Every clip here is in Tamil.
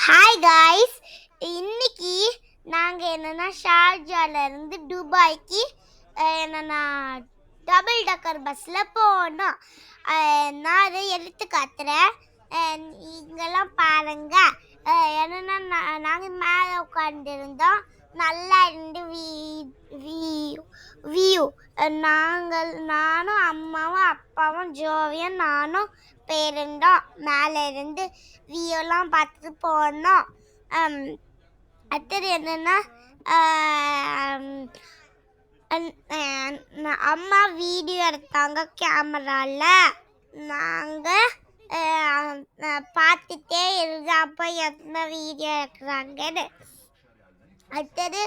ஹாய் காய்ஸ் இன்னைக்கு நாங்கள் என்னென்னா ஷார்ஜாலேருந்து துபாய்க்கு என்னென்னா டபுள் டக்கர் பஸ்ஸில் போனோம். நான் அதை எடுத்து காத்துறேன் இங்கெல்லாம் பாருங்க. அஹ், நாங்கள் மேலே உட்காந்துருந்தோம் நல்லா இருந்து வியூ வியூ நாங்கள் நானும் அம்மாவும் அப்பாவும் ஜோவியும் நானும் பேருந்தோம். மேலே இருந்து வியூலாம் பார்த்துட்டு போனோம். அடுத்தது என்னென்னா அம்மா வீடியோ எடுத்தாங்க கேமராவில் நாங்கள் பார்த்துட்டே இருந்தோம் அப்போ எந்த வீடியோ எடுக்கிறாங்கன்னு. அடுத்தது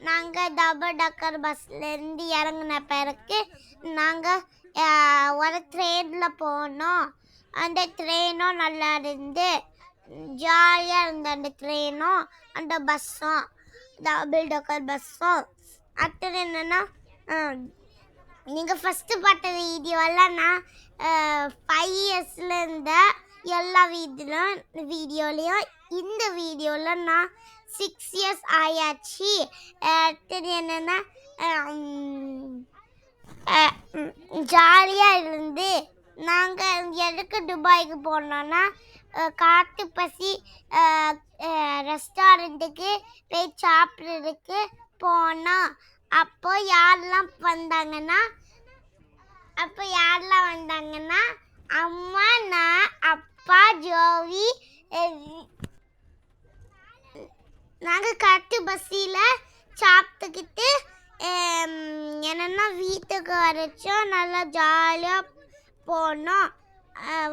நாங்கள் டபுள் டக்கர் பஸ்லேருந்து இறங்கின பிறகு நாங்கள் ஒரு ட்ரெயினில் போனோம். அந்த ட்ரெயினும் நல்லா இருந்து ஜாலியாக இருந்த அந்த ட்ரெயினும் அந்த பஸ்ஸும் டபுள் டக்கர் பஸ்ஸும் அடுத்தது என்னென்னா நீங்கள் ஃபஸ்ட்டு பார்த்த வீடியோவெல்லாம் நான் ஃபைவ் இயர்ஸில் இருந்தேன் எல்லா வீடியோலையும் வீடியோலையும் இந்த வீடியோவில் நான் சிக்ஸ் இயர்ஸ் ஆயாச்சு. அடுத்தது என்னென்னா ஜாலியாக இருந்து நாங்கள் எதுக்கு துபாய்க்கு போனோன்னா காற்று பசி ரெஸ்டாரண்ட்டுக்கு போய் சாப்பிட்றதுக்கு போனோம். அப்போ யாரெல்லாம் வந்தாங்கன்னா அப்போ யாரெல்லாம் வந்தாங்கன்னா அம்மா நான் அப் ஜோவி நாங்கள் காட்டு பஸ்ஸில் சாப்பிட்டுக்கிட்டு என்னென்னா என்னன்னா வீட்டுக்கு வரைச்சோம் நல்லா ஜாலியாக போனோம்.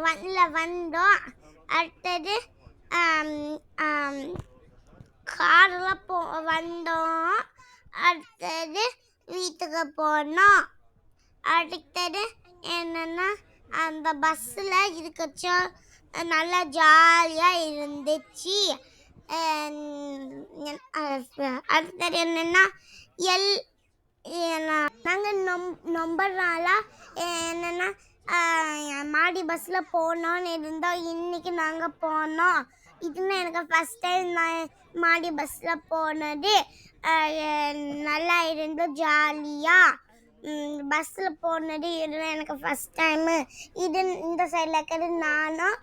வண்டில் வந்தோம். அடுத்தது காரில் போ வந்தோம். அடுத்தது வீட்டுக்கு போனோம். அடுத்தது என்னென்னா அந்த பஸ்ஸில் இருக்கச்சோ நல்லா ஜாலியாக இருந்துச்சு. அடுத்தது என்னென்னா எல் நாங்கள் நொம் ரொம்ப நாளாக என்னென்னா மாடி பஸ்ஸில் போனோன்னு இருந்தோம். இன்னைக்கு நாங்கள் போனோம். இதுன்னு எனக்கு ஃபஸ்ட் டைம் நான் மாடி பஸ்ஸில் போனது. நல்லா இருந்து ஜாலியாக பஸ்ஸில் போனது இதுதான் எனக்கு ஃபஸ்ட் டைமு இது இந்த சைடில் இருக்கிறது நானும்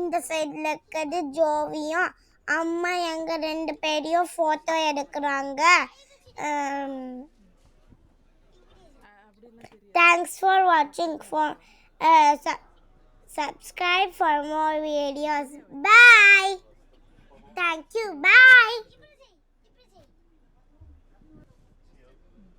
இந்த சைடில் இருக்கிறது ஜோவியும். அம்மா எங்கள் ரெண்டு பேரையும் ஃபோட்டோ எடுக்கிறாங்க. தேங்க்ஸ் ஃபார் வாட்சிங் for subscribe for more videos bye